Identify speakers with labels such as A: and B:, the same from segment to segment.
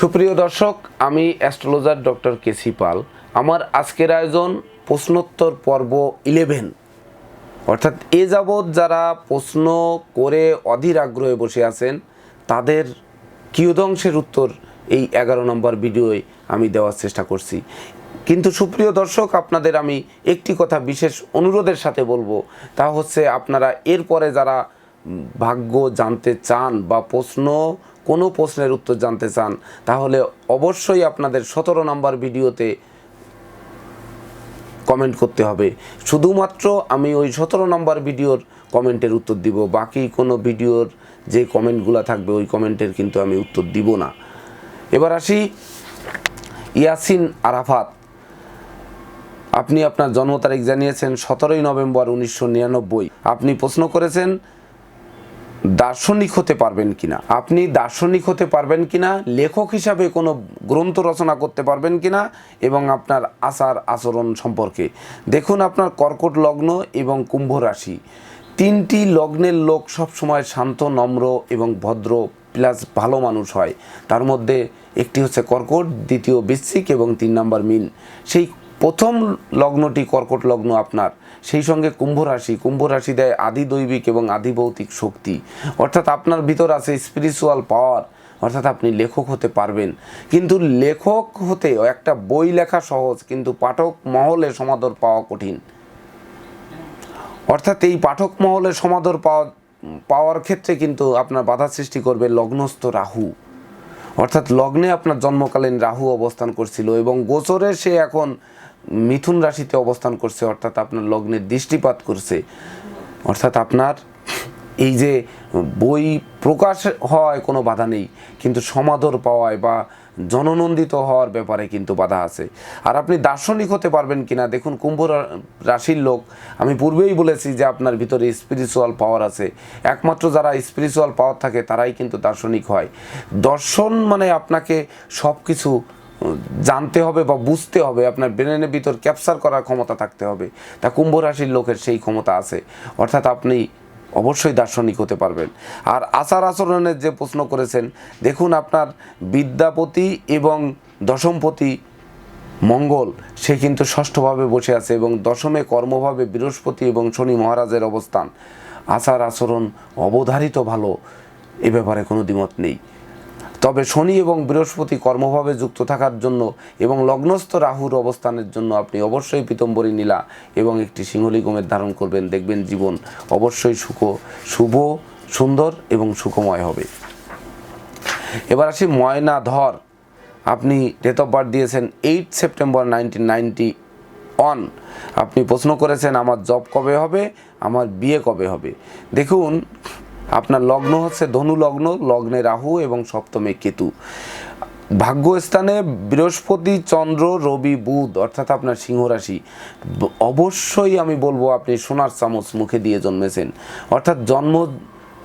A: সুপ্রিয় দর্শক, আমি অ্যাস্ট্রোলজার ডক্টর কেসি পাল। আমার আজকের আয়োজন প্রশ্নোত্তর পর্ব ইলেভেন। অর্থাৎ এ যাবৎ যারা প্রশ্ন করে অধীর আগ্রহে বসে আছেন, তাদের কিয়দংশের উত্তর এই এগারো নম্বর ভিডিওয় আমি দেওয়ার চেষ্টা করছি। কিন্তু সুপ্রিয় দর্শক, আপনাদের আমি একটি কথা বিশেষ অনুরোধের সাথে বলব। তা হচ্ছে, আপনারা এরপরে যারা ভাগ্য জানতে চান বা প্রশ্ন, কোনো প্রশ্নের উত্তর জানতে চান, তাহলে অবশ্যই আপনাদের সতেরো নম্বর ভিডিওতে কমেন্ট করতে হবে। শুধুমাত্র আমি ওই সতেরো নম্বর ভিডিওর কমেন্টের উত্তর দিব, বাকি কোনো ভিডিওর যে কমেন্টগুলো থাকবে, ওই কমেন্টের কিন্তু আমি উত্তর দিব না। এবার আসি, ইয়াসিন আরাফাত। আপনি আপনার জন্ম তারিখ জানিয়েছেন সতেরোই নভেম্বর উনিশশো নিরানব্বই। আপনি প্রশ্ন করেছেন দার্শনিক হতে পারবেন কিনা? আপনি দার্শনিক হতে পারবেন কিনা? লেখক হিসাবে কোনো গ্রন্থ রচনা করতে পারবেন কিনা? এবং আপনার আচার আচরণ সম্পর্কে। দেখুন আপনার কর্কট লগ্ন এবং কুম্ভ রাশি। তিনটি লগ্নের লোক সবসময় শান্ত, নম্র এবং ভদ্র প্লাস ভালো মানুষ হয়। তার মধ্যে একটি হচ্ছে কর্কট, দ্বিতীয় বৃশ্চিক এবং তিন নম্বর মিন। সেই প্রথম লগ্নটি কর্কট লগ্ন আপনার। সেই সঙ্গে কুম্ভ রাশি। কুম্ভ রাশি দেয় আদি দৈবিক এবং আদি ভৌতিক শক্তি। অর্থাৎ আপনার ভিতর আছে স্পিরিচুয়াল পাওয়ার অর্থাৎ আপনি লেখক হতে পারবেন। কিন্তু লেখক হতে একটা বই লেখা সহজ, কিন্তু পাঠক মহলে সমাদর পাওয়া কঠিন। অর্থাৎ এই পাঠক মহলে সমাদর পাওয়া, পাওয়ার ক্ষেত্রে কিন্তু আপনার বাধা সৃষ্টি করবে লগ্নস্থ রাহু। অর্থাৎ লগ্নে আপনার জন্মকালীন রাহু অবস্থান করছিল এবং গোচরে সে এখন মিথুন রাশিতে অবস্থান করছে, অর্থাৎ আপনার লগ্নে দৃষ্টিপাত করছে, অর্থাৎ আপনার এই যে বই প্রকাশ হওয়ায় কোনো বাধা নেই, কিন্তু সমাদর পাওয়ায় বা জননন্দিত হওয়ার ব্যাপারে কিন্তু বাধা আছে। আর আপনি দার্শনিক হতে পারবেন কিনা, দেখুন কুম্ভ রাশির লোক, আমি পূর্বেই বলেছি যে আপনার ভিতরে স্পিরিচুয়াল পাওয়ার আছে। একমাত্র যারা স্পিরিচুয়াল পাওয়ার থাকে, তারাই কিন্তু দার্শনিক হয়। দর্শন মানে আপনাকে সব কিছু জানতে হবে বা বুঝতে হবে, আপনার ব্রেনের ভিতর ক্যাপচার করার ক্ষমতা থাকতে হবে। তা কুম্ভ রাশির লোকের সেই ক্ষমতা আছে। অর্থাৎ আপনি অবশ্যই দার্শনিক হতে পারবেন। আর আচার আচরণের যে প্রশ্ন করেছেন, দেখুন আপনার বিদ্যাপতি এবং দশমপতি মঙ্গল, সে কিন্তু ষষ্ঠভাবে বসে আছে এবং দশমে কর্মভাবে বৃহস্পতি এবং শনি মহারাজের অবস্থান। আচার আচরণ অবধারিত ভালো, এ ব্যাপারে কোনো দ্বিমত নেই। তবে শনি এবং বৃহস্পতি কর্মভাবে যুক্ত থাকার জন্য এবং লগ্নস্থ রাহুর অবস্থানের জন্য আপনি অবশ্যই পীতম্বরী নীলা এবং একটি সিংহলি গোমের ধারণ করবেন। দেখবেন জীবন অবশ্যই সুখ, শুভ, সুন্দর এবং সুখময় হবে। এবার আসি ময়না ধর। আপনি ডেট অফ বার্থ দিয়েছেন eight September nineteen ninety one আপনি প্রশ্ন করেছেন, আমার জব কবে হবে? আমার বিয়ে কবে হবে? দেখুন আপনার লগ্ন হচ্ছে ধনু লগ্ন লগ্নে রাহু এবং সপ্তমে কেতু। ভাগ্যস্থানে বৃহস্পতি, চন্দ্র, রবি, বুধ, অর্থাৎ আপনার সিংহ রাশি। অবশ্যই আমি বলব আপনি সোনার চামচ মুখে দিয়ে জন্মেছেন। অর্থাৎ জন্ম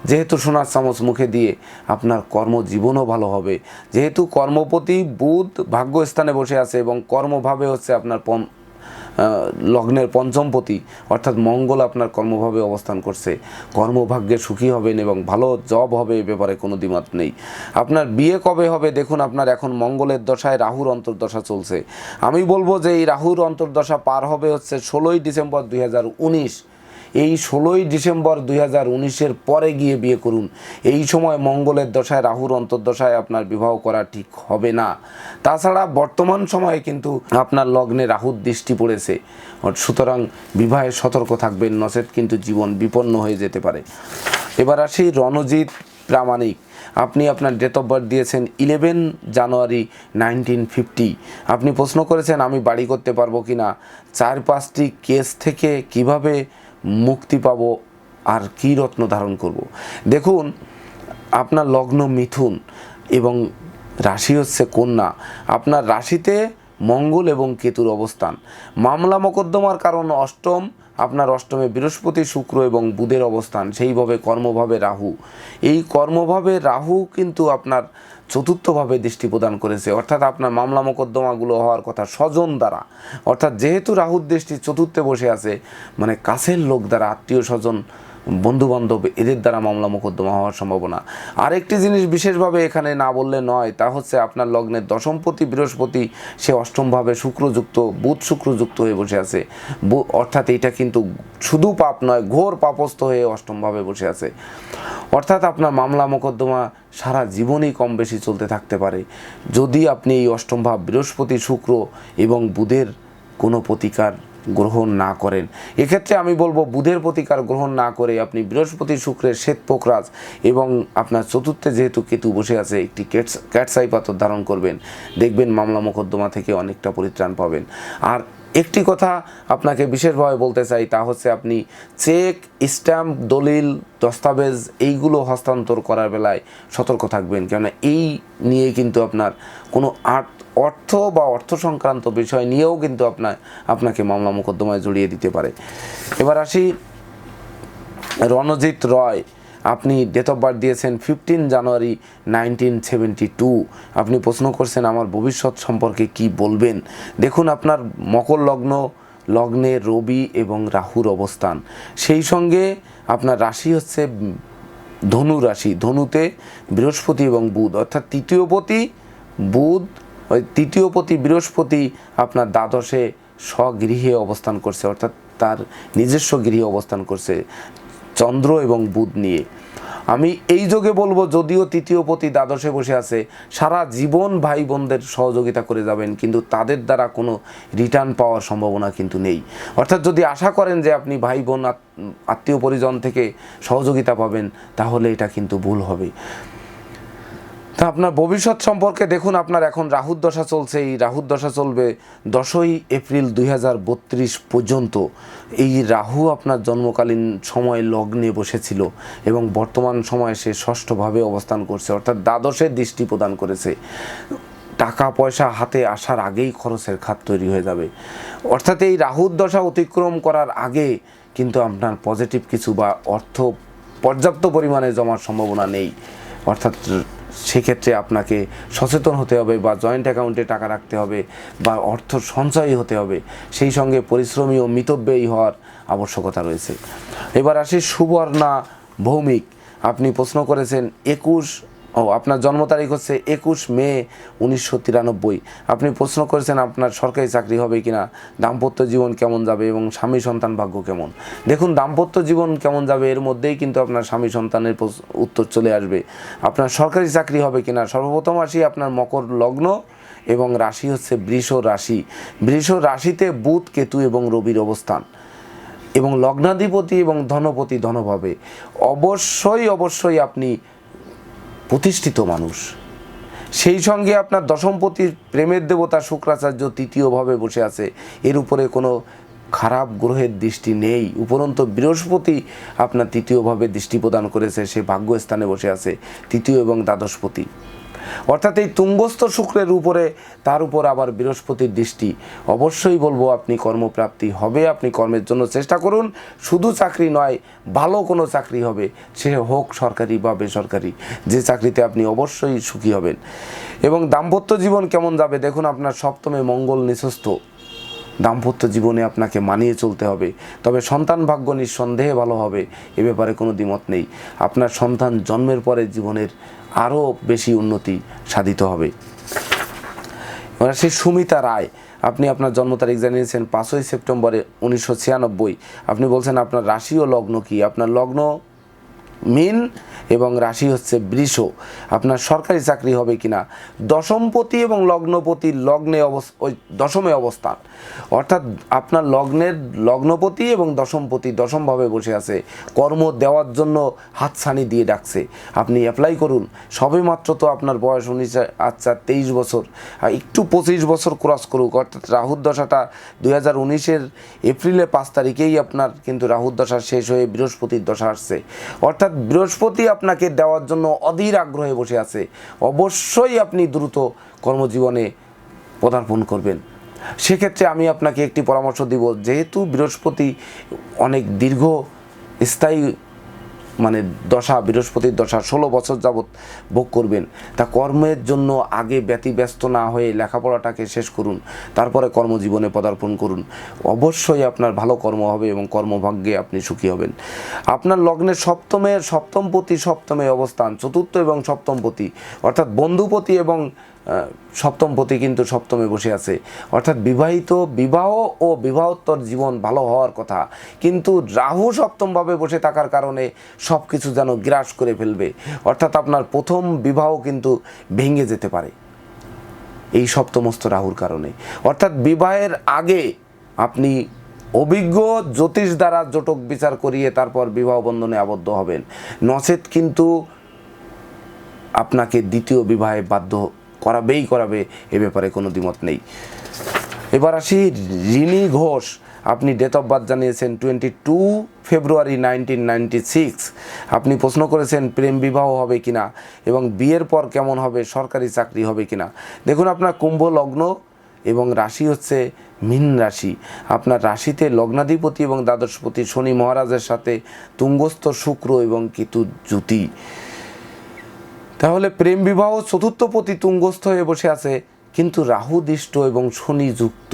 A: যেহেতু সোনার চামচ মুখে দিয়ে আপনার কর্মজীবনও ভালো হবে। যেহেতু কর্মপতি, বুধ ভাগ্যস্থানে বসে আছে এবং কর্মভাবে হচ্ছে আপনার লগ্নের পঞ্চমপতি অর্থাৎ মঙ্গল আপনার কর্মভাবে অবস্থান করছে। কর্মভাগ্যে সুখী হবেন এবং ভালো জব হবে এ ব্যাপারে কোনো দ্বিমত নেই। আপনার বিয়ে কবে হবে? দেখুন, আপনার এখন মঙ্গলের দশায় রাহুর অন্তর্দশা চলছে। আমি বলব যে এই রাহুর অন্তর্দশা পার হবে হচ্ছে ষোলোই ডিসেম্বর দুই হাজার উনিশ। এই ষোলোই ডিসেম্বর দুই হাজার উনিশের পরে গিয়ে বিয়ে করুন। এই সময় মঙ্গলের দশায়, রাহুর অন্তর্দশায় আপনার বিবাহ করা ঠিক হবে না। তাছাড়া বর্তমান সময়ে কিন্তু আপনার লগ্নে রাহুর দৃষ্টি পড়েছে। সুতরাং বিবাহে সতর্ক থাকবেন নচেত কিন্তু জীবন বিপন্ন হয়ে যেতে পারে। এবার আসি রণজিৎ প্রামাণিক। আপনি আপনার ডেট অফ বার্থ দিয়েছেন ইলেভেন জানুয়ারি নাইনটিন ফিফটি আপনি প্রশ্ন করেছেন, আমি বাড়ি করতে পারব কি না চার পাঁচটি কেস থেকে কীভাবে মুক্তি পাব আর কি রত্ন ধারণ করব। দেখুন, আপনার লগ্ন মিথুন এবং রাশি হচ্ছে কন্যা। আপনার রাশিতে মঙ্গল এবং কেতুর অবস্থান। মামলা মোকদ্দমার কারণ অষ্টম আপনার অষ্টমে বৃহস্পতি, শুক্র এবং বুধের অবস্থান, সেইভাবে কর্মভাবে রাহু। এই কর্মভাবে রাহু কিন্তু আপনার চতুর্থভাবে দৃষ্টি প্রদান করেছে। অর্থাৎ আপনার মামলা মোকদ্দমাগুলো হওয়ার কথা স্বজন দ্বারা। অর্থাৎ যেহেতু রাহুর দৃষ্টি চতুর্থে বসে আছে মানে কাছের লোক দ্বারা, আত্মীয় স্বজন বন্ধু বান্ধব এদের দ্বারা মামলা মোকদ্দমা হওয়ার সম্ভাবনা। আরেকটি জিনিস বিশেষভাবে এখানে না বললে নয়, তা হচ্ছে আপনার লগ্নের দশমপতি, বৃহস্পতি, সে অষ্টমভাবে শুক্রযুক্ত, বুধ শুক্রযুক্ত হয়ে বসে আছে। অর্থাৎ এটা কিন্তু শুধু পাপ নয়, ঘোর পাপস্থ হয়ে অষ্টমভাবে বসে আছে। অর্থাৎ আপনার মামলা মোকদ্দমা সারা জীবনই কম বেশি চলতে থাকতে পারে। যদি আপনি এই অষ্টম ভাব বৃহস্পতি, শুক্র এবং বুধের কোনো প্রতিকার গ্রহণ না করেন। এক্ষেত্রে আমি বলব, বুধের প্রতিকার গ্রহণ না করে আপনি বৃহস্পতি শুক্রের শ্বেত পোকরাজ এবং আপনার চতুর্থে যেহেতু কেতু বসে আছে, একটি ক্যাটস, ক্যাটসাই পাথর ধারণ করবেন। দেখবেন মামলা মোকদ্দমা থেকে অনেকটা পরিত্রাণ পাবেন। আর একটি কথা আপনাকে বিশেষভাবে বলতে চাই, তা হচ্ছে আপনি চেক, স্ট্যাম্প, দলিল, দস্তাবেজ এইগুলো হস্তান্তর করার বেলায় সতর্ক থাকবেন। কেননা এই নিয়ে কিন্তু আপনার কোনো অর্থ বা অর্থ সংক্রান্ত বিষয় নিয়েও কিন্তু আপনার আপনাকে মামলা মোকদ্দমায় জড়িয়ে দিতে পারে। এবার আসি রণজিৎ রয়। আপনি ডেট অফ বার্থ দিয়েছেন fifteen January nineteen seventy two আপনি প্রশ্ন করছেন, আমার ভবিষ্যৎ সম্পর্কে কি বলবেন? দেখুন, আপনার মকর লগ্ন, লগ্নে রবি এবং রাহুর অবস্থান। সেই সঙ্গে আপনার রাশি হচ্ছে ধনু রাশি। ধনুতে বৃহস্পতি এবং বুধ, অর্থাৎ তৃতীয়পতি বুধ, ওই তৃতীয়পতি বৃহস্পতি আপনার দ্বাদশে স্বগৃহে অবস্থান করছে, অর্থাৎ তার নিজস্ব গৃহে অবস্থান করছে। চন্দ্র এবং বুধ নিয়ে। আমি এই যোগে বলব, যদিও তৃতীয় পতি দ্বাদশে বসে আছে, সারা জীবন ভাই বোনদের সহযোগিতা করে যাবেন, কিন্তু তাদের দ্বারা কোনো রিটার্ন পাওয়ার সম্ভাবনা কিন্তু নেই। অর্থাৎ যদি আশা করেন যে আপনি ভাই বোন আত- আত্মীয় পরিজন থেকে সহযোগিতা পাবেন, তাহলে এটা কিন্তু ভুল হবে। তা আপনার ভবিষ্যৎ সম্পর্কে দেখুন, আপনার এখন রাহুর দশা চলছে, এই রাহুর দশা চলবে দশই এপ্রিল দুই হাজার বত্রিশ পর্যন্ত। এই রাহু আপনার জন্মকালীন সময় লগ্নে বসেছিল এবং বর্তমান সময়ে সে ষষ্ঠভাবে অবস্থান করছে, অর্থাৎ দ্বাদশের দৃষ্টি প্রদান করেছে। টাকা পয়সা হাতে আসার আগেই খরচের খাত তৈরি হয়ে যাবে। অর্থাৎ এই রাহুর দশা অতিক্রম করার আগে কিন্তু আপনার পজিটিভ কিছু বা অর্থ পর্যাপ্ত পরিমাণে জমার সম্ভাবনা নেই। অর্থাৎ সেক্ষেত্রে আপনাকে সচেতন হতে হবে বা জয়েন্ট অ্যাকাউন্টে টাকা রাখতে হবে বা অর্থ সঞ্চয়ী হতে হবে। সেই সঙ্গে পরিশ্রমী ও মিতব্যয়ী হওয়ার আবশ্যকতা রয়েছে। এবার আসি সুবর্ণা ভৌমিক। আপনি প্রশ্ন করেছেন, একুশ ও, আপনার জন্ম তারিখ হচ্ছে একুশ মে উনিশশো তিরানব্বই। আপনি প্রশ্ন করেছেন আপনার সরকারি চাকরি হবে কিনা, দাম্পত্য জীবন কেমন যাবে এবং স্বামী সন্তান ভাগ্য কেমন? দেখুন, দাম্পত্য জীবন কেমন যাবে এর মধ্যেই কিন্তু আপনার স্বামী সন্তানের উত্তর চলে আসবে। আপনার সরকারি চাকরি হবে কিনা, সর্বপ্রথম আসি আপনার মকর লগ্ন এবং রাশি হচ্ছে বৃষ রাশি। বৃষ রাশিতে বুধ, কেতু এবং রবির অবস্থান এবং লগ্নাধিপতি এবং ধনপতি ধনভাবে। অবশ্যই অবশ্যই আপনি প্রতিষ্ঠিত মানুষ। সেই সঙ্গে আপনার দশমপতির প্রেমের দেবতা শুক্রাচার্য তৃতীয়ভাবে বসে আছে। এর উপরে কোনো খারাপ গ্রহের দৃষ্টি নেই। উপরন্ত বৃহস্পতি আপনার তৃতীয়ভাবে দৃষ্টি প্রদান করেছে। সে ভাগ্যস্থানে বসে আছে, তৃতীয় এবং দ্বাদশপতি অর্থাৎ এই তুঙ্গস্থ শুক্রের উপরে, তার উপর আবার বৃহস্পতির দৃষ্টি। অবশ্যই বলব, আপনি কর্মপ্রাপ্তি হবে, আপনি কর্মের জন্য চেষ্টা করুন। শুধু চাকরি নয়, ভালো কোনো চাকরি হবে, সে হোক সরকারি বা বেসরকারি। যে চাকরিতে আপনি অবশ্যই সুখী হবেন। এবং দাম্পত্য জীবন কেমন যাবে? দেখুন, আপনার সপ্তমে মঙ্গল নিঃস্ত দাম্পত্য জীবনে আপনাকে মানিয়ে চলতে হবে। তবে সন্তান ভাগ্য নিঃসন্দেহে ভালো হবে, এ ব্যাপারে কোনো দ্বিমত নেই। আপনার সন্তান জন্মের পরে জীবনের আরও বেশি উন্নতি সাধিত হবে। এবার সেই সুমিতা রায়। আপনি আপনার জন্ম তারিখ জানিয়েছেন, পাঁচই সেপ্টেম্বরে উনিশশো ছিয়ানব্বই। আপনি বলছেন আপনার রাশি ও লগ্ন কি? আপনার লগ্ন মিন এবং রাশি হচ্ছে বৃষ। আপনার সরকারি চাকরি হবে কিনা? দশমপতি এবং লগ্নপতি লগ্নে ওই দশমে অবস্থান। অর্থাৎ আপনার লগ্নের লগ্নপতি এবং দশমপতি দশমভাবে বসে আছে। কর্ম দেওয়ার জন্য হাতছানি দিয়ে ডাকছে। আপনি অ্যাপ্লাই করুন। সবে মাত্র তো আপনার বয়স উনিশ আচ্ছা তেইশ বছর। একটু পঁচিশ বছর ক্রস করুক। অর্থাৎ রাহুর দশাটা দুই হাজার উনিশের এপ্রিলের পাঁচ তারিখেই আপনার কিন্তু রাহুর দশা শেষ হয়ে বৃহস্পতির দশা আসছে। অর্থাৎ বৃহস্পতি আপনাকে দেওয়ার জন্য অধীর আগ্রহে বসে আছে। অবশ্যই আপনি দ্রুত কর্মজীবনে পদার্পণ করবেন। সেক্ষেত্রে আমি আপনাকে একটি পরামর্শ দিব, যেহেতু বৃহস্পতি অনেক দীর্ঘ স্থায়ী মানে দশা, বৃহস্পতির দশা, ষোলো বছর যাবৎ ভোগ করবেন। তা কর্মের জন্য আগে ব্যতিব্যস্ত না হয়ে লেখাপড়াটাকে শেষ করুন, তারপরে কর্মজীবনে পদার্পণ করুন। অবশ্যই আপনার ভালো কর্ম হবে এবং কর্মভাগ্যে আপনি সুখী হবেন। আপনার লগ্নের সপ্তমের, সপ্তমপতি, সপ্তমে অবস্থান, চতুর্থ এবং সপ্তমপতি, অর্থাৎ বন্ধুপতি এবং আহ, সপ্তমপতি কিন্তু সপ্তমে বসে আছে। অর্থাৎ বিবাহিত বিবাহ ও বিবাহোত্তর জীবন ভালো হওয়ার কথা। কিন্তু রাহু সপ্তমভাবে বসে থাকার কারণে সব কিছু যেন গ্রাস করে ফেলবে। অর্থাৎ আপনার প্রথম বিবাহ কিন্তু ভেঙে যেতে পারে। এই সপ্তমস্ত রাহুর কারণে। অর্থাৎ বিবাহের আগে আপনি অভিজ্ঞ জ্যোতিষ দ্বারা জটক বিচার করিয়ে তারপর বিবাহ বন্ধনে আবদ্ধ হবেন। নচেত কিন্তু আপনাকে দ্বিতীয় বিবাহে বাধ্য করাবেই করাবে, এ ব্যাপারে কোনো দ্বিমত নেই। এবার আসি রিনি ঘোষ। আপনি ডেট অফ বার্থ জানিয়েছেন twenty two February nineteen ninety six আপনি প্রশ্ন করেছেন প্রেম বিবাহ হবে কিনা এবং বিয়ের পর কেমন হবে, সরকারি চাকরি হবে কিনা। দেখুন, আপনার কুম্ভ লগ্ন এবং রাশি হচ্ছে মীন রাশি। আপনার রাশিতে লগ্নাধিপতি এবং দ্বাদশপতি শনি মহারাজের সাথে তুঙ্গস্থ শুক্র এবং কেতু জ্যোতি। তাহলে প্রেম বিবাহ চতুর্থ পতি তুঙ্গস্থ হয়ে বসে আছে, কিন্তু রাহু দৃষ্ট এবং শনি যুক্ত।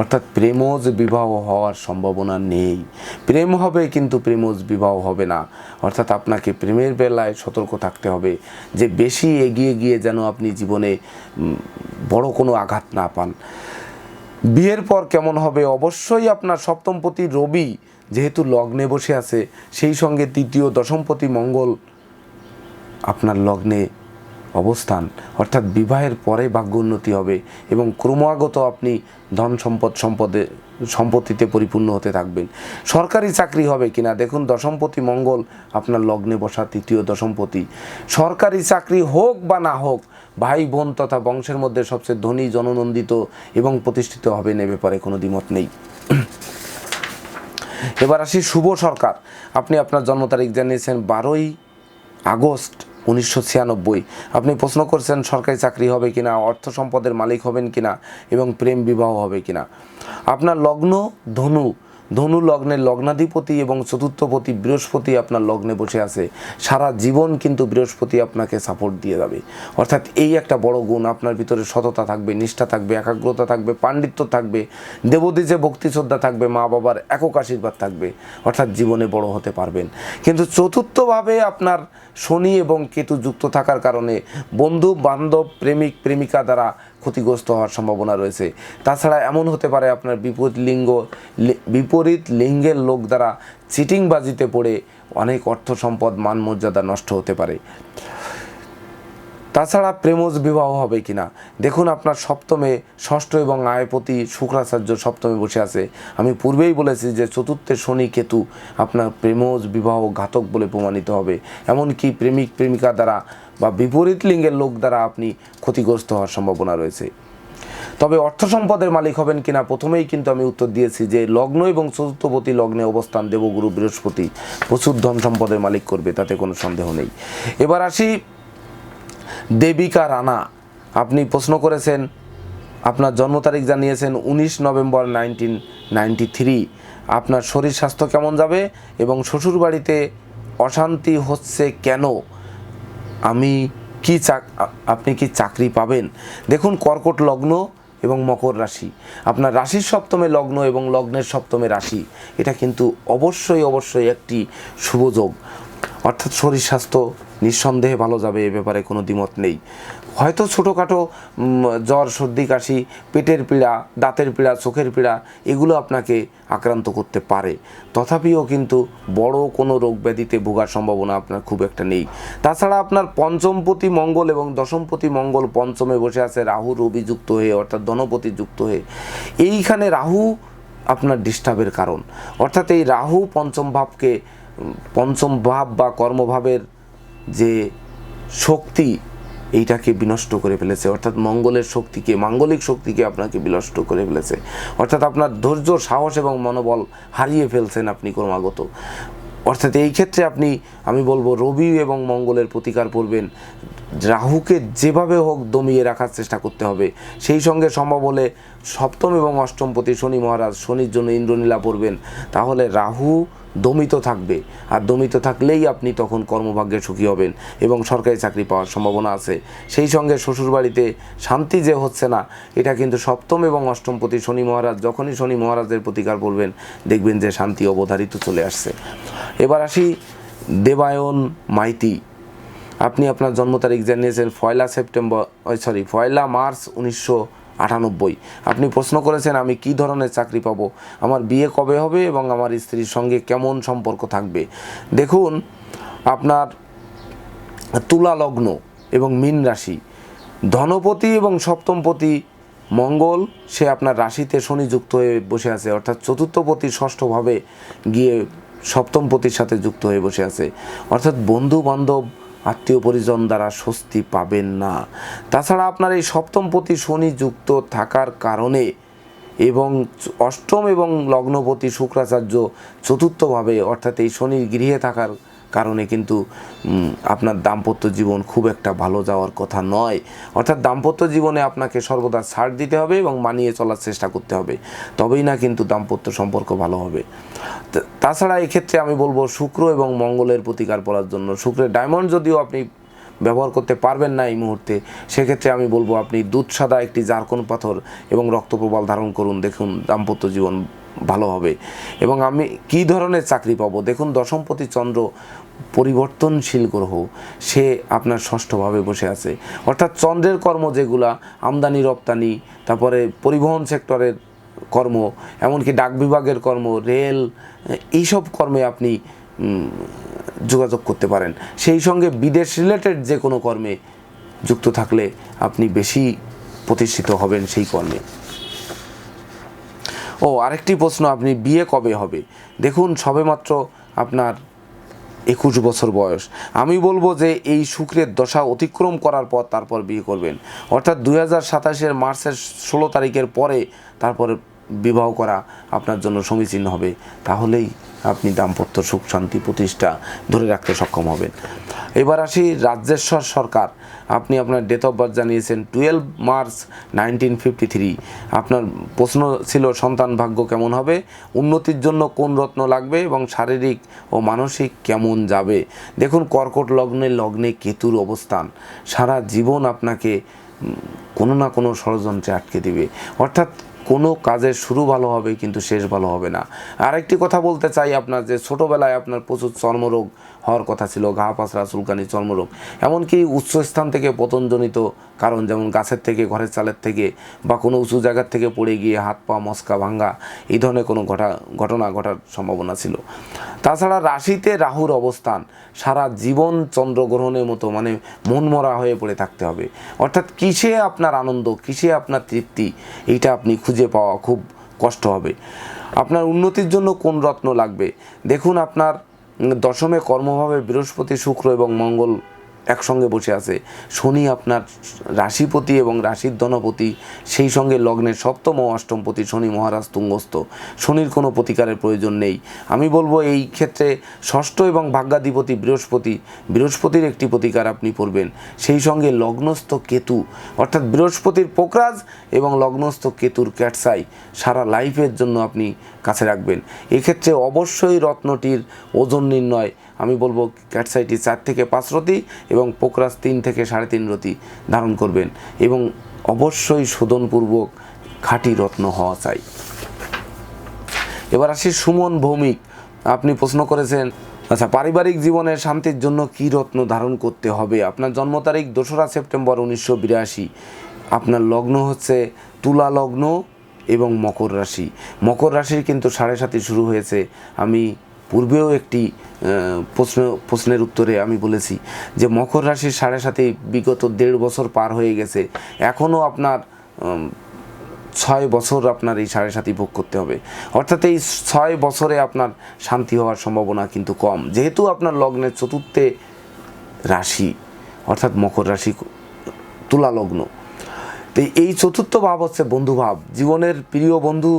A: অর্থাৎ প্রেমজ বিবাহ হওয়ার সম্ভাবনা নেই। প্রেম হবে, কিন্তু প্রেমজ বিবাহ হবে না। অর্থাৎ আপনাকে প্রেমের বেলায় সতর্ক থাকতে হবে যে বেশি এগিয়ে গিয়ে যেন আপনি জীবনে বড় কোনো আঘাত না পান। বিয়ের পর কেমন হবে? অবশ্যই আপনার সপ্তমপতি রবি, যেহেতু লগ্নে বসে আছে, সেই সঙ্গে তৃতীয় দশমপতি মঙ্গল আপনার লগ্নে অবস্থান, অর্থাৎ বিবাহের পরে ভাগ্য উন্নতি হবে এবং ক্রমাগত আপনি ধন সম্পদ সম্পদে, সম্পত্তিতে পরিপূর্ণ হতে থাকবেন। সরকারি চাকরি হবে কিনা? দেখুন, দশমপতি মঙ্গল আপনার লগ্নে বসা তৃতীয় দশমপতি। সরকারি চাকরি হোক বা না হোক, ভাই, বোন তথা বংশের মধ্যে সবচেয়ে ধনী, জননন্দিত এবং প্রতিষ্ঠিত হবেন এ ব্যাপারে কোনো দ্বিমত নেই। এবার আসি শুভ সরকার। আপনি আপনার জন্ম তারিখ জানিয়েছেন, বারোই আগস্ট উনিশশো ছিয়ানব্বই। আপনি প্রশ্ন করছেন, সরকারি চাকরি হবে কি না অর্থ সম্পদের মালিক হবেন কি না এবং প্রেম বিবাহ হবে কি না আপনার লগ্ন ধনু ধনু লগ্নের লগ্নাধিপতি এবং চতুর্থপতি বৃহস্পতি আপনার লগ্নে বসে আছে। সারা জীবন কিন্তু বৃহস্পতি আপনাকে সাপোর্ট দিয়ে যাবে। অর্থাৎ এই একটা বড় গুণ, আপনার ভিতরে সততা থাকবে, নিষ্ঠা থাকবে, একাগ্রতা থাকবে, পাণ্ডিত্য থাকবে দেবদীজে ভক্তি শ্রদ্ধা থাকবে, মা বাবার একক আশীর্বাদ থাকবে। অর্থাৎ জীবনে বড় হতে পারবেন। কিন্তু চতুর্থভাবে আপনার শনি এবং কেতু যুক্ত থাকার কারণে বন্ধু বান্ধব প্রেমিক, প্রেমিকা দ্বারা ক্ষতিগ্রস্ত হওয়ার সম্ভাবনা রয়েছে। তাছাড়া এমন হতে পারে আপনার বিপরীত লিঙ্গ বিপরীত লিঙ্গের লোক দ্বারা চিটিংবাজিতে পড়ে অনেক অর্থ সম্পদ মান মর্যাদা নষ্ট হতে পারে। তাছাড়া প্রেমজ বিবাহ হবে কিনা? দেখুন, আপনার সপ্তমে ষষ্ঠ এবং আয়পতি শুক্রাচার্য সপ্তমে বসে আছে। আমি পূর্বেই বলেছি যে চতুর্থে শনি কেতু আপনার প্রেমজ বিবাহ ঘাতক বলে প্রমাণিত হবে। এমনকি প্রেমিক প্রেমিকা দ্বারা বা বিপরীত লিঙ্গের লোক দ্বারা আপনি ক্ষতিগ্রস্ত হওয়ার সম্ভাবনা রয়েছে। তবে অর্থ সম্পদের মালিক হবেন কিনা প্রথমেই কিন্তু আমি উত্তর দিয়েছি যে লগ্ন এবং চতুর্থপতি লগ্নে অবস্থান দেবগুরু বৃহস্পতি। প্রচুর ধন সম্পদের মালিক করবে, তাতে কোনো সন্দেহ নেই। এবার আসি দেবিকা রানা। আপনি প্রশ্ন করেছেন, আপনার জন্ম তারিখ জানিয়েছেন উনিশ নভেম্বর নাইনটিন নাইনটি থ্রি। আপনার শরীর স্বাস্থ্য কেমন যাবে এবং শ্বশুরবাড়িতে অশান্তি হচ্ছে কেন? আমি কি চাক, আপনি কি চাকরি পাবেন? দেখুন, কর্কট লগ্ন এবং মকর রাশি। আপনার রাশির সপ্তমে লগ্ন এবং লগ্নের সপ্তমে রাশি। এটা কিন্তু অবশ্যই অবশ্যই একটি শুভযোগ অর্থাৎ শরীর স্বাস্থ্য নিঃসন্দেহে ভালো যাবে, এ ব্যাপারে কোনো দ্বিমত নেই। হয়তো ছোটোখাটো জ্বর, সর্দি, কাশি, পেটের পীড়া, দাঁতের পীড়া, চোখের পীড়া, এগুলো আপনাকে আক্রান্ত করতে পারে। তথাপিও কিন্তু বড় কোনো রোগ ব্যাধিতে ভোগার সম্ভাবনা আপনার খুব একটা নেই। তাছাড়া আপনার পঞ্চমপতি মঙ্গল এবং দশমপতি মঙ্গল পঞ্চমে বসে আছে রাহু, রবি যুক্ত হয়ে, অর্থাৎ ধনপতি যুক্ত হয়ে। এইখানে রাহু আপনার ডিস্টার্বের কারণ। অর্থাৎ এই রাহু পঞ্চম ভাবকে পঞ্চম ভাব বা কর্মভাবের যে শক্তি এইটাকে বিনষ্ট করে ফেলেছে। অর্থাৎ মঙ্গলের শক্তিকে, মাঙ্গলিক শক্তিকে আপনাকে বিনষ্ট করে ফেলেছে। অর্থাৎ আপনার ধৈর্য, সাহস এবং মনোবল হারিয়ে ফেলছেন আপনি ক্রমাগত। অর্থাৎ এই ক্ষেত্রে আপনি, আমি বলব, রবি এবং মঙ্গলের প্রতিকার করবেন। রাহুকে যেভাবে হোক দমিয়ে রাখার চেষ্টা করতে হবে। সেই সঙ্গে সম্ভব হলে সপ্তম এবং অষ্টমপতি শনি মহারাজ, শনির জন্য ইন্দ্রনীলা পড়বেন তাহলে রাহু দমিত থাকবে। আর দমিত থাকলেই আপনি তখন কর্মভাগ্যে সুখী হবেন এবং সরকারি চাকরি পাওয়ার সম্ভাবনা আছে। সেই সঙ্গে শ্বশুরবাড়িতে শান্তি যে হচ্ছে না, এটা কিন্তু সপ্তম এবং অষ্টমপতি শনি মহারাজ, যখনই শনি মহারাজের প্রতিকার বলবেন, দেখবেন যে শান্তি অবধারিত চলে আসছে। এবার আসি দেবায়ন মাইতি। আপনি আপনার জন্ম তারিখ জানিয়েছেন পয়লা সেপ্টেম্বর সরি, পয়লা মার্চ উনিশশো আটানব্বই। আপনি প্রশ্ন করেছেন, আমি কি ধরনের চাকরি পাব? আমার বিয়ে কবে হবে এবং আমার স্ত্রীর সঙ্গে কেমন সম্পর্ক থাকবে? দেখুন, আপনার তুলা লগ্ন এবং মীন রাশি, ধনপতি এবং সপ্তমপতি মঙ্গল, সে আপনার রাশিতে শনিযুক্ত হয়ে বসে আছে, অর্থাৎ চতুর্থপতি ষষ্ঠভাবে গিয়ে সপ্তমপতির সাথে যুক্ত হয়ে বসে আছে। অর্থাৎ বন্ধু বান্ধব আত্মীয় পরিজন দ্বারা স্বস্তি পাবেন না। তাছাড়া আপনার এই সপ্তমপতি শনি যুক্ত থাকার কারণে এবং অষ্টম এবং লগ্নপতি শুক্রাচার্য চতুর্থভাবে, অর্থাৎ এই শনির গৃহে থাকার কারণে কিন্তু আপনার দাম্পত্য জীবন খুব একটা ভালো যাওয়ার কথা নয়। অর্থাৎ দাম্পত্য জীবনে আপনাকে সর্বদা ছাড় দিতে হবে এবং মানিয়ে চলার চেষ্টা করতে হবে। তবেই না কিন্তু দাম্পত্য সম্পর্ক ভালো হবে। তাছাড়া এক্ষেত্রে আমি বলব শুক্র এবং মঙ্গলের প্রতিকার করার জন্য। শুক্রের ডায়মন্ড যদিও আপনি ব্যবহার করতে পারবেন না এই মুহূর্তে, সেক্ষেত্রে আমি বলব আপনি দুধ সাদা একটি জারকন পাথর এবং রক্তপ্রবাল ধারণ করুন। দেখুন দাম্পত্য জীবন ভালো হবে। এবং আমি কি ধরনের চাকরি পাবো? দেখুন, দশমপতি চন্দ্র পরিবর্তনশীল গ্রহ, সে আপনার ষষ্ঠভাবে বসে আছে। অর্থাৎ চন্দ্রের কর্ম যেগুলা, আমদানি, রপ্তানি, তারপরে পরিবহন সেক্টরের কর্ম, এমনকি ডাক বিভাগের কর্ম, রেল এইসব কর্মে আপনি যোগাযোগ করতে পারেন। সেই সঙ্গে বিদেশ রিলেটেড যে কোনো কর্মে যুক্ত থাকলে আপনি বেশি প্রতিষ্ঠিত হবেন সেই কর্মে। ও, আরেকটি প্রশ্ন, আপনি বিয়ে কবে হবে? দেখুন, সবেমাত্র আপনার একুশ বছর বয়স। আমি বলব যে এই শুক্রের দশা অতিক্রম করার পর তারপর বিয়ে করবেন। অর্থাৎ দুই হাজার সাতাশের মার্চের ষোলো তারিখের পরে তারপরে বিবাহ করা আপনার জন্য সমীচীন হবে। তাহলেই আপনি দাম্পত্য সুখ, শান্তি প্রতিষ্ঠা ধরে রাখতে সক্ষম হবেন। এবার আসি রাজ্যেশ্বর সরকার। আপনি আপনার ডেট অফ বার্থ জানিয়েছেন twelve March nineteen fifty three আপনার প্রশ্ন ছিল, সন্তান ভাগ্য কেমন হবে? উন্নতির জন্য কোন রত্ন লাগবে? এবং শারীরিক ও মানসিক কেমন যাবে? দেখুন, কর্কট লগ্নে লগ্নে কেতুর অবস্থান। সারা জীবন আপনাকে কোনো না কোনো ষড়যন্ত্রে আটকে দিবে। অর্থাৎ কোনো কাজের শুরু ভালো হবে, কিন্তু শেষ ভালো হবে না। আরেকটি কথা বলতে চাই আপনার, যে ছোটোবেলায় আপনার প্রচুর চর্মরোগ হওয়ার কথা ছিল, ঘা পাসরা চুলকানি, চর্মরোগ। এমনকি উচ্চ স্থান থেকে পতনজনিত কারণ যেমন গাছের থেকে, ঘরের চালের থেকে বা কোনো উঁচু জায়গার থেকে পড়ে গিয়ে হাত পা, মস্কা, ভাঙ্গা, এই ধরনের কোনো ঘটা, ঘটনা ঘটার সম্ভাবনা ছিল। তাছাড়া রাশিতে রাহুর অবস্থান, সারা জীবন চন্দ্রগ্রহণের মতো মানে মনমরা হয়ে পড়ে থাকতে হবে। অর্থাৎ কিসে আপনার আনন্দ, কিসে আপনার তৃপ্তি, এইটা আপনি খুঁজে পাওয়া খুব কষ্ট হবে। আপনার উন্নতির জন্য কোন রত্ন লাগবে? দেখুন, আপনার দশমে কর্মভাবে বৃহস্পতি শুক্র এবং মঙ্গল একসঙ্গে বসে আছে। শনি আপনার রাশিপতি এবং রাশির ধনপতি, সেই সঙ্গে লগ্নের সপ্তম ও অষ্টমপতি শনি মহারাজ তুঙ্গস্থ। শনির কোনো প্রতিকারের প্রয়োজন নেই। আমি বলব এই ক্ষেত্রে ষষ্ঠ এবং ভাগ্যাধিপতি বৃহস্পতি, বৃহস্পতির একটি প্রতিকার আপনি পড়বেন। সেই সঙ্গে লগ্নস্থ কেতু, অর্থাৎ বৃহস্পতির পোকরাজ এবং লগ্নস্থ কেতুর ক্যাটসাই, সারা লাইফের জন্য আপনি কাছে রাখবেন। এক্ষেত্রে অবশ্যই রত্নটির ওজন নির্ণয় আমি বলব ক্যাটসাইটি চার থেকে পাঁচ রতি এবং পোকরাজ তিন থেকে সাড়ে তিন রতি ধারণ করবেন এবং অবশ্যই শোধনপূর্বক খাঁটি রত্ন হওয়া চাই। এবার আসি সুমন ভৌমিক। আপনি প্রশ্ন করেছেন আচ্ছা পারিবারিক জীবনে শান্তির জন্য কী রত্ন ধারণ করতে হবে? আপনার জন্ম তারিখ দোসরা সেপ্টেম্বর উনিশশো বিরাশি। আপনার লগ্ন হচ্ছে তুলা লগ্ন এবং মকর রাশি। মকর রাশির কিন্তু সাড়ে সাতি শুরু হয়েছে। আমি পূর্বেও একটি প্রশ্ন, প্রশ্নের উত্তরে আমি বলেছি যে মকর রাশির সাড়ে সাথে বিগত দেড় বছর পার হয়ে গেছে। এখনও আপনার ছয় বছর আপনার এই সাড়ে সাতি ভোগ করতে হবে। অর্থাৎ এই ছয় বছরে আপনার শান্তি হওয়ার সম্ভাবনা কিন্তু কম। যেহেতু আপনার লগ্নের চতুর্থে রাশি, অর্থাৎ মকর রাশি তুলা লগ্ন। তো এই চতুর্থ ভাব হচ্ছে বন্ধুভাব। জীবনের প্রিয় বন্ধু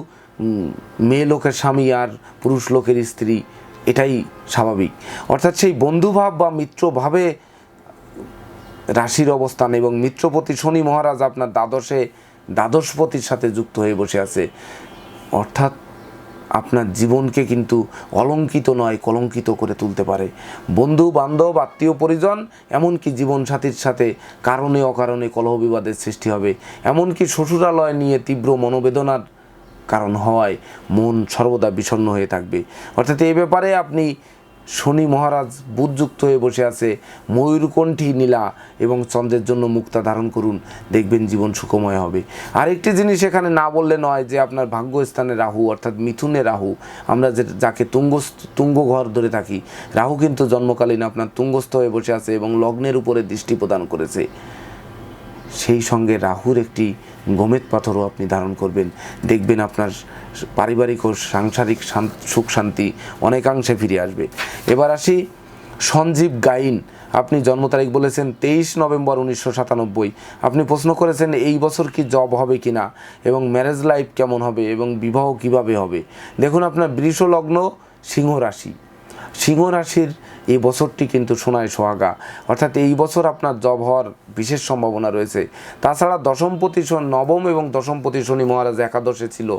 A: মেয়ে লোকের স্বামী আর পুরুষ লোকের স্ত্রী, এটাই স্বাভাবিক। অর্থাৎ সেই বন্ধুভাব বা মিত্রভাবে রাশির অবস্থান এবং মিত্রপতি শনি মহারাজ আপনার দ্বাদশে, দ্বাদশপতির সাথে যুক্ত হয়ে বসে আছে। অর্থাৎ আপনার জীবনকে কিন্তু অলঙ্কিত নয়, কলঙ্কিত করে তুলতে পারে। বন্ধু, বান্ধব, আত্মীয়, পরিজন, এমনকি জীবনসাথীর সাথে কারণে অকারণে কলহ বিবাদের সৃষ্টি হবে। এমনকি শ্বশুরালয় নিয়ে তীব্র মনোবেদনার কারণ হওয়ায় মন সর্বদা বিষণ্ণ হয়ে থাকবে। অর্থাৎ এই ব্যাপারে আপনি শনি মহারাজ বুধযুক্ত হয়ে বসে আছে, ময়ূরকণ্ঠী নীলা এবং চন্দ্রের জন্য মুক্তা ধারণ করুন, দেখবেন জীবন সুখময় হবে। আরেকটি জিনিস এখানে না বললে নয় যে আপনার ভাগ্যস্থানে রাহু, অর্থাৎ মিথুনে রাহু, আমরা যে যাকে তুঙ্গ তুঙ্গ ঘর ধরে থাকি, রাহু কিন্তু জন্মকালীন আপনার তুঙ্গস্থ হয়ে বসে আছে এবং লগ্নের উপরে দৃষ্টি প্রদান করেছে। সেই সঙ্গে রাহুর একটি গোমেদ পাথরও আপনি ধারণ করবেন। দেখবেন আপনার পারিবারিক ও সাংসারিক সুখ শান্তি অনেকাংশে ফিরে আসবে। এবার আসি সঞ্জীব গাইন। আপনি জন্ম তারিখ বলেছেন তেইশ নভেম্বর উনিশশো সাতানব্বই। আপনি প্রশ্ন করেছেন এই বছর কি জব হবে কি না এবং ম্যারেজ লাইফ কেমন হবে এবং বিবাহ কীভাবে হবে। দেখুন আপনার বৃষ লগ্ন সিংহ রাশি সিংহ রাশির এই বছরটি কিন্তু সোনায় সোহাগা। অর্থাৎ এই বছর আপনার জব হওয়ার বিশেষ সম্ভাবনা রয়েছে। তাছাড়া দশমপতি শনি, নবম এবং দশমপতি শনি মহারাজ একাদশে ছিল।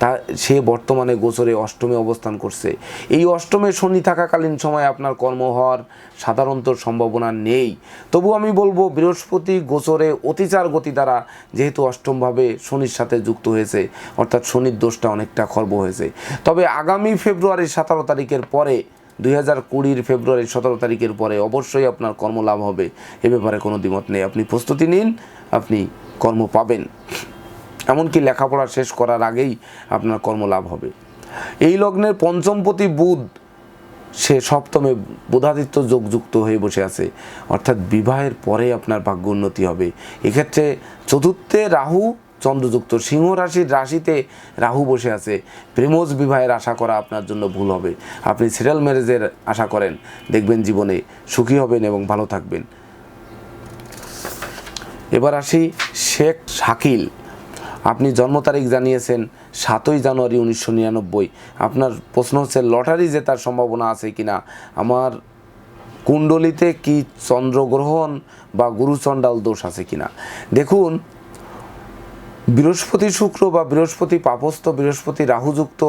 A: তা সে বর্তমানে গোচরে অষ্টমে অবস্থান করছে। এই অষ্টমে শনি থাকাকালীন সময় আপনার কর্ম হওয়ার সাধারণত সম্ভাবনা নেই। তবু আমি বলব, বৃহস্পতি গোচরে অতিচার গতি দ্বারা যেহেতু অষ্টমভাবে শনির সাথে যুক্ত হয়েছে, অর্থাৎ শনির দোষটা অনেকটা খর্ব হয়েছে। তবে আগামী ফেব্রুয়ারির সতেরো তারিখের পরে দুই হাজার কুড়ির ফেব্রুয়ারির সতেরো তারিখের পরে অবশ্যই আপনার কর্মলাভ হবে। এ ব্যাপারে কোনো দ্বিমত নেই। আপনি প্রস্তুতি নিন, আপনি কর্ম পাবেন। এমনকি লেখাপড়া শেষ করার আগেই আপনার কর্মলাভ হবে। এই লগ্নের পঞ্চমপতি বুধ, সে সপ্তমে বুধাদিত্য যোগযুক্ত হয়ে বসে আছে। অর্থাৎ বিবাহের পরে আপনার ভাগ্য উন্নতি হবে। এক্ষেত্রে চতুর্থে রাহু চন্দ্রযুক্ত সিংহ রাশির রাশিতে রাহু বসে আছে। প্রেমজ বিবাহের আশা করা আপনার জন্য ভুল হবে। আপনি সিরিয়াল ম্যারেজের আশা করেন। দেখবেন জীবনে সুখী হবেন এবং ভালো থাকবেন। এবার আসি শেখ শাকিল। আপনি জন্ম তারিখ জানিয়েছেন সাতই জানুয়ারি উনিশশো নিরানব্বই। আপনার প্রশ্ন হচ্ছে, লটারি জেতার সম্ভাবনা আছে কিনা? আমার কুণ্ডলিতে কি চন্দ্রগ্রহণ বা গুরুচণ্ডাল দোষ আছে কিনা? দেখুন বৃহস্পতি শুক্র বা বৃহস্পতি পাপস্থ, বৃহস্পতি রাহুযুক্ত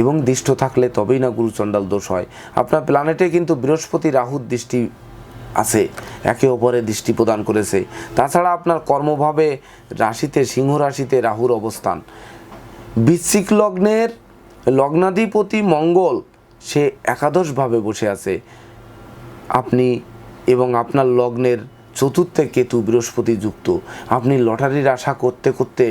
A: এবং দৃষ্ট থাকলে তবেই না গুরুচণ্ডাল দোষ হয়। আপনার প্ল্যানেটে কিন্তু বৃহস্পতি রাহুর দৃষ্টি আছে, একে অপরে দৃষ্টি প্রদান করেছে। তাছাড়া আপনার কর্মভাবে রাশিতে, সিংহ রাশিতে রাহুর অবস্থান। বৃশ্চিক লগ্নের লগ্নাধিপতি মঙ্গল, সে একাদশভাবে বসে আছে। আপনি এবং আপনার লগ্নের চতুর্থে কেতু বৃহস্পতি যুক্ত। আপনি লটারির আশা করতে করতে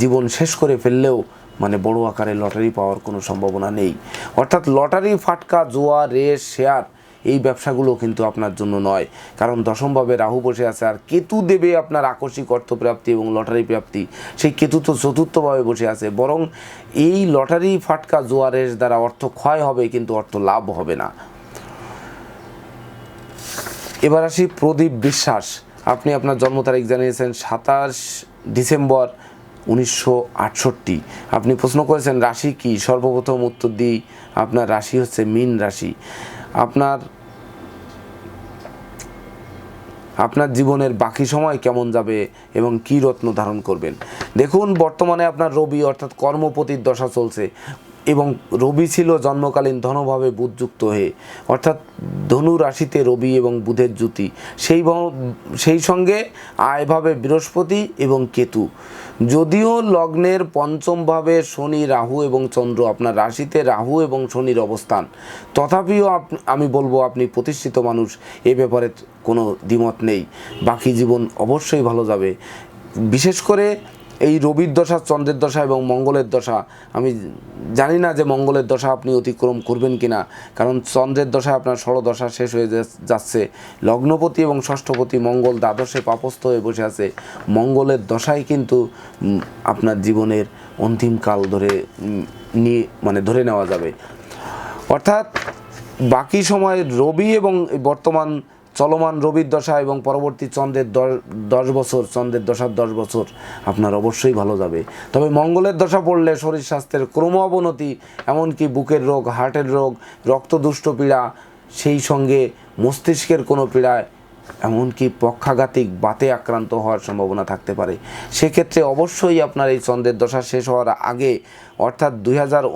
A: জীবন শেষ করে ফেললেও মানে বড় আকারে লটারি পাওয়ার কোনো সম্ভাবনা নেই। অর্থাৎ লটারি, ফাটকা, জোয়া, রেস, শেয়ার এই ব্যবসাগুলো কিন্তু আপনার জন্য নয়। কারণ দশমভাবে রাহু বসে আছে আর কেতু দেবে আপনার আকস্মিক অর্থপ্রাপ্তি এবং লটারি প্রাপ্তি। সেই কেতু তো চতুর্থভাবে বসে আছে। বরং এই লটারি, ফাটকা, জোয়া, রেস দ্বারা অর্থ ক্ষয় হবে কিন্তু অর্থ লাভ হবে না। এবার আসি প্রদীপ বিশ্বাস। আপনি আপনার জন্ম তারিখ জানিয়েছেন সাতাশ ডিসেম্বর উনিশশো আটষট্টি। আপনি প্রশ্ন করেছেন, রাশি কি? সর্বপ্রথম উত্তর দিই, আপনার রাশি হচ্ছে মীন রাশি। আপনার আপনার জীবনের বাকি সময় কেমন যাবে এবং কী রত্ন ধারণ করবেন? দেখুন, বর্তমানে আপনার রবি অর্থাৎ কর্মপতির দশা চলছে। এবং রবি ছিল জন্মকালীন ধনভাবে বুধযুক্ত হয়ে, অর্থাৎ ধনু রাশিতে রবি এবং বুধের জ্যুতি। সেই সেই সঙ্গে আয়ভাবে বৃহস্পতি এবং কেতু। যদিও লগ্নের পঞ্চমভাবে শনি রাহু এবং চন্দ্র আপনার রাশিতে রাহু এবং শনির অবস্থান। তথাপিও আমি বলব আপনি প্রতিষ্ঠিত মানুষ, এ ব্যাপারে কোনো দ্বিমত নেই। বাকি জীবন অবশ্যই ভালো যাবে। বিশেষ করে এই রবির দশা, চন্দ্রের দশা এবং মঙ্গলের দশা, আমি জানি না যে মঙ্গলের দশা আপনি অতিক্রম করবেন কি না কারণ চন্দ্রের দশা আপনার ষড়দশা শেষ হয়ে যাচ্ছে। লগ্নপতি এবং ষষ্ঠপতি মঙ্গল দ্বাদশে পাপস্থ হয়ে বসে আছে। মঙ্গলের দশাই কিন্তু আপনার জীবনের অন্তিমকাল ধরে নিয়ে মানে ধরে নেওয়া যাবে। অর্থাৎ বাকি সময় রবি এবং বর্তমান চলমান রবির দশা এবং পরবর্তী চন্দ্রের দশ- বছর, চন্দ্রের দশার দশ বছর আপনার অবশ্যই ভালো যাবে। তবে মঙ্গলের দশা পড়লে শরীর স্বাস্থ্যের ক্রম অবনতি, এমনকি বুকের রোগ, হার্টের রোগ, রক্তদুষ্ট পীড়া, সেই সঙ্গে মস্তিষ্কের কোনো পীড়ায় এমনকি পক্ষাঘাতিক বাতে আক্রান্ত হওয়ার সম্ভাবনা থাকতে পারে। সেক্ষেত্রে অবশ্যই আপনার এই চন্দ্রের দশা শেষ হওয়ার আগে, অর্থাৎ দুই হাজার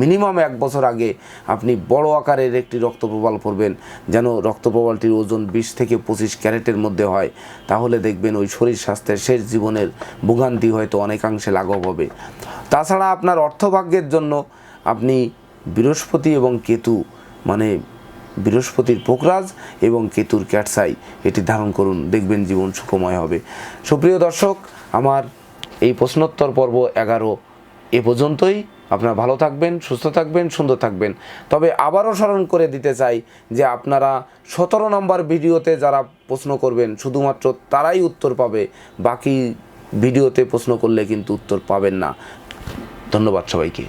A: মিনিমাম এক বছর আগে আপনি বড় আকারের একটি রক্ত প্রবাল পড়বেন, যেন রক্ত প্রবালটির ওজন বিশ থেকে পঁচিশ ক্যারেটের মধ্যে হয়। তাহলে দেখবেন ওই শরীর স্বাস্থ্যের শেষ জীবনের ভোগান্তি হয়তো অনেকাংশে লাঘব হবে। তাছাড়া আপনার অর্থভাগ্যের জন্য আপনি বৃহস্পতি এবং কেতু মানে বৃহস্পতির পোকরাজ এবং কেতুর ক্যাটসাই, এটি ধারণ করুন, দেখবেন জীবন সুখময় হবে। সুপ্রিয় দর্শক, আমার এই প্রশ্নোত্তর পর্ব এগারো এ পর্যন্তই। আপনারা ভালো থাকবেন, সুস্থ থাকবেন, সুন্দর থাকবেন। তবে আবারও স্মরণ করে দিতে চাই যে আপনারা সতেরো নম্বর ভিডিওতে যারা প্রশ্ন করবেন, শুধুমাত্র তারাই উত্তর পাবে। বাকি ভিডিওতে প্রশ্ন করলে কিন্তু উত্তর পাবেন না। ধন্যবাদ সবাইকে।